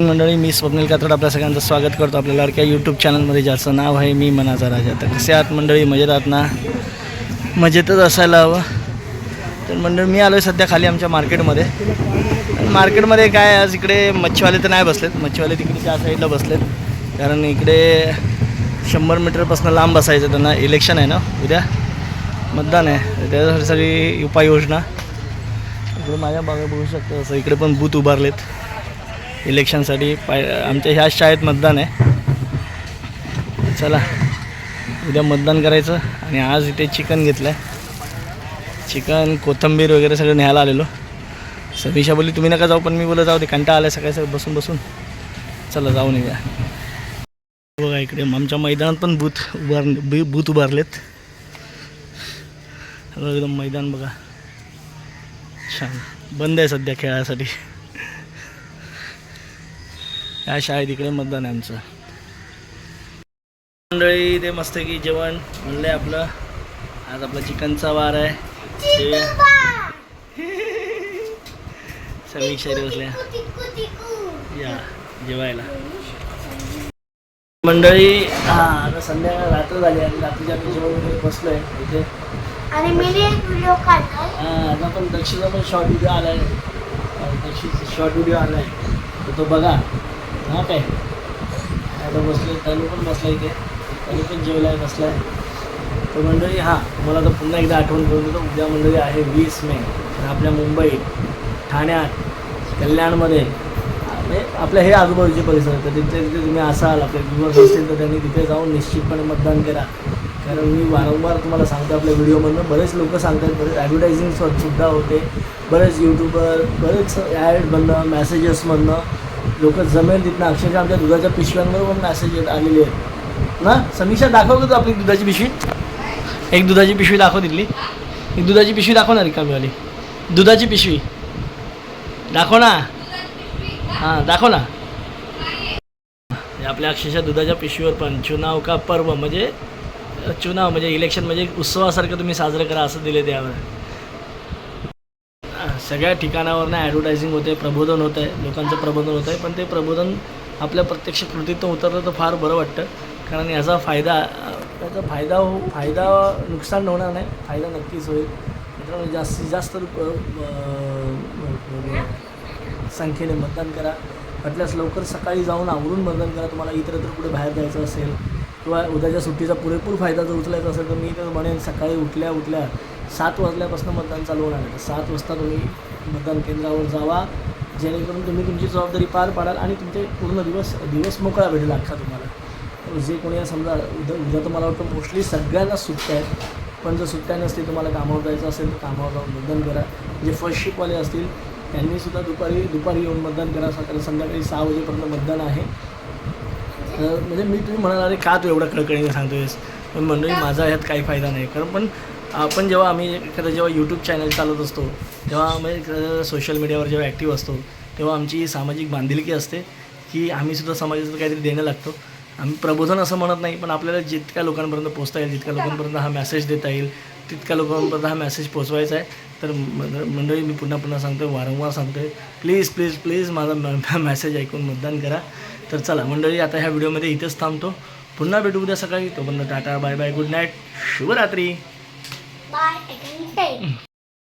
मंडळी मी स्वप्नील कातड आपल्या सगळ्यांचं स्वागत करतो आपल्या लाडक्या यूट्यूब चॅनलमध्ये ज्याचं नाव आहे मी मनाचा राजा. तर कसे आहात मंडळी? मजेत आहात ना? मजेतच असायला हवं. तर मंडळ मी आलो आहे सध्या खाली आमच्या मार्केटमध्ये. मार्केटमध्ये काय आज इकडे मच्छीवाले तर नाही बसलेत. मच्छीवाले तिकडे त्या साईडला बसलेत. कारण इकडे शंभर मीटरपासून लांब बसायचं त्यांना. इलेक्शन आहे ना उद्या. मतदान आहे. त्याच्यासाठी सगळी उपाययोजना. इकडे माझ्या बागा बघू शकतो असं इकडे पण बूथ उभारलेत. इलेक्शनसाठी पाय आमच्या ह्या शाळेत मतदान आहे. चला उद्या मतदान करायचं आणि आज इथे चिकन घेतलं आहे चिकन कोथंबीर वगैरे सगळं न्यायला आलेलो. समीशा बोलली तुम्ही नका जाऊ पण मी बोलत जाऊ ते कंटा आला सकाळी सकाळी बसून बसून. चला जाऊन येऊया. बघा इकडे आमच्या मैदानात पण बूथ उभार बूथ उभारलेत. सगळं एकदम मैदान बघा. छान. बंद आहे सध्या खेळासाठी. या शाळेत इकडे मतदान आहे आमचं. मंडळी ते मस्त की जेवण म्हणलंय आपलं. आज आपला चिकनचा वार आहे. ते समीक्षा बसल्या. या जेवायला. मंडळी हा आता संध्याकाळ रात्र झाली आणि रात्रीच्या आम्ही जेवण बसलोय इथे. आणि मी एक व्हिडिओ हा आता पण दक्षिणा पण शॉर्ट व्हिडिओ आलाय. दक्षिण शॉर्ट व्हिडिओ आलाय. तर तो बघा. हां काय? आता बसले तनु पण बसला इथे. तनु पण जीवला आहे बसला आहे तर मंडळी हां मला तर पुन्हा एकदा आठवण करून देतो. उद्या मंडळी आहे वीस मे. आपल्या मुंबईत ठाण्यात कल्याणमध्ये आपल्या हे आजूबाजूचे परिसर. तर तिथे तिथे तुम्ही असाल आपले व्ह्युअर्स असतील तर त्यांनी तिथे जाऊन निश्चितपणे मतदान करा. कारण मी वारंवार तुम्हाला सांगतो आपल्या व्हिडिओमधनं बरेच लोक सांगतात बरेच ॲडव्हर्टायझिंग सुद्धा होते. बरेच यूट्यूबर बरेच ॲडमधनं मॅसेजेसमधनं लोक जमेल तिथनं. अक्षरशः आमच्या दुधाच्या पिशव्यांवर पण मॅसेज येत आलेले आहेत. ना? समीक्षा दाखव का तू आपली दुधाची पिशवी. एक दुधाची पिशवी दाखव तिथली. एक दुधाची पिशवी दाखव ना रिकामीवाली. दुधाची पिशवी. दाखव ना. हां दाखव ना. आपल्या अक्षरशः दुधाच्या पिशवीवर पण चुनाव का पर्व? म्हणजे चुनाव म्हणजे इलेक्शन म्हणजे उत्सवासारखं तुम्ही साजरं करा असं दिले त्यावर. सगळ्या ठिकाणावरनं ॲडव्हर्टायझिंग होते प्रबोधन होतं आहे लोकांचं प्रबोधन होतं आहे पण ते प्रबोधन आपल्या प्रत्यक्ष कृतीतून उतरलं तर फार बरं वाटतं. कारण याचा फायदा त्याचा फायदा हो फायदा नुकसान होणार नाही. फायदा नक्कीच होईल. मित्रांनो जास्तीत जास्त म्हणजे संख्येने मतदान करा. वाटल्यास लवकर सकाळी जाऊन आवरून मतदान करा. तुम्हाला इतरत्र कुठे बाहेर जायचं असेल किंवा उद्याच्या सुट्टीचा पुरेपूर फायदा जर उचलायचा असेल तर मी तर म्हणेन सकाळी उठल्या उठल्या सात वाजल्यापासून मतदान चालू होणार आहे. तर सात वाजता तुम्ही मतदान केंद्रावर जावा. जेणेकरून तुम्ही तुमची जबाबदारी पार पाडाल आणि तुमचे पूर्ण दिवस दिवस मोकळा भेटेल अख्खा तुम्हाला. जे कोणी समजा उद्या उद्या तर मला वाटतं मोस्टली सगळ्यांना सुट्ट्या आहेत. पण जर सुट्ट्या नसतील तुम्हाला कामावर जायचं असेल तर कामावर जाऊन मतदान करा. जे फर्स्ट शिपवाले असतील त्यांनी सुद्धा दुपारी दुपारी येऊन मतदान करा. सकाळी संध्याकाळी सहा वाजेपर्यंत मतदान आहे. तर म्हणजे मी तुम्ही म्हणाल अरे का तू एवढा कळकळीने सांगतोयस? पण मंडळी माझा ह्यात काही फायदा नाही. कारण पण आपण जेव्हा आम्ही एखादं जेव्हा यूट्यूब चॅनल चालवत असतो तेव्हा म्हणजे सोशल मीडियावर जेव्हा ॲक्टिव्ह असतो तेव्हा आमची सामाजिक बांधिलकी असते की आम्ही सुद्धा समाजाचं काहीतरी देणं लागतो. आम्ही प्रबोधन असं म्हणत नाही पण आपल्याला जितक्या लोकांपर्यंत पोचता येईल जितक्या लोकांपर्यंत हा मेसेज देता येईल तितक्या लोकांपर्यंत हा मेसेज पोचवायचा आहे. तर मंड- मंडळी मी पुन्हा पुन्हा सांगतो वारंवार सांगतो आहे प्लीज प्लीज प्लीज माझा मेसेज ऐकून मतदान करा. तर चला मंडळी आता ह्या व्हिडिओमध्ये इथेच थांबतो. पुन्हा भेटू उद्या सकाळी. तोपर्यंत tata bye bye good night शुभरात्री.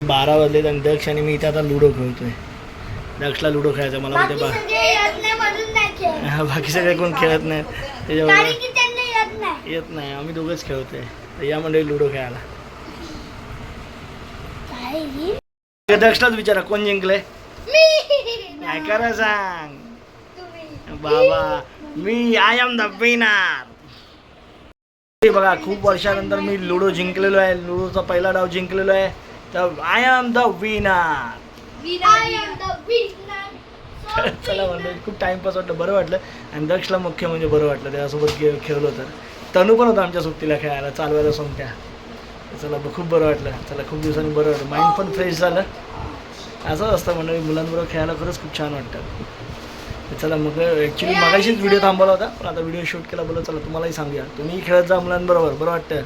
बारा वाजले आणि दक्ष आणि मी इथे आता लुडो खेळतोय. दक्षला लुडो खेळायचा मला माहिती. बा बाकी सगळे कोण खेळत नाहीत त्याच्यामुळे येत नाही. आम्ही दोघंच खेळतोय. तर या मंडळी लुडो खेळायला. दक्षलाच विचारा कोण जिंकलंय? काय करा सांग. बाबा मी आय एम द विनर बघा खूप वर्षानंतर मी लुडो जिंकलेलो आहे. लुडोचा पहिला डाव जिंकलेलो आहे. तर आय एम द विनर. चला म्हणलं खूप टाइमपास वाटलं. बरं वाटलं. आणि दक्षला मुख्य म्हणजे बरं वाटलं. त्याच्यासोबत खेळ खेळलो तर. तनू पण होता आमच्या सुट्टीला खेळायला. चालवायला सोमट्या चला खूप बरं वाटलं. चला खूप दिवसांनी बरं वाटलं. माइंड पण फ्रेश झालं. असंच असतं म्हणजे मुलांबरोबर खेळायला खरंच खूप छान वाटतं. चला मग ॲक्च्युली मगाशीच व्हिडिओ थांबवला होता पण आता व्हिडिओ शूट केला बोला चला तुम्हालाही सांगूया. तुम्ही खेळत जा मुलांबरोबर बरं वाटतं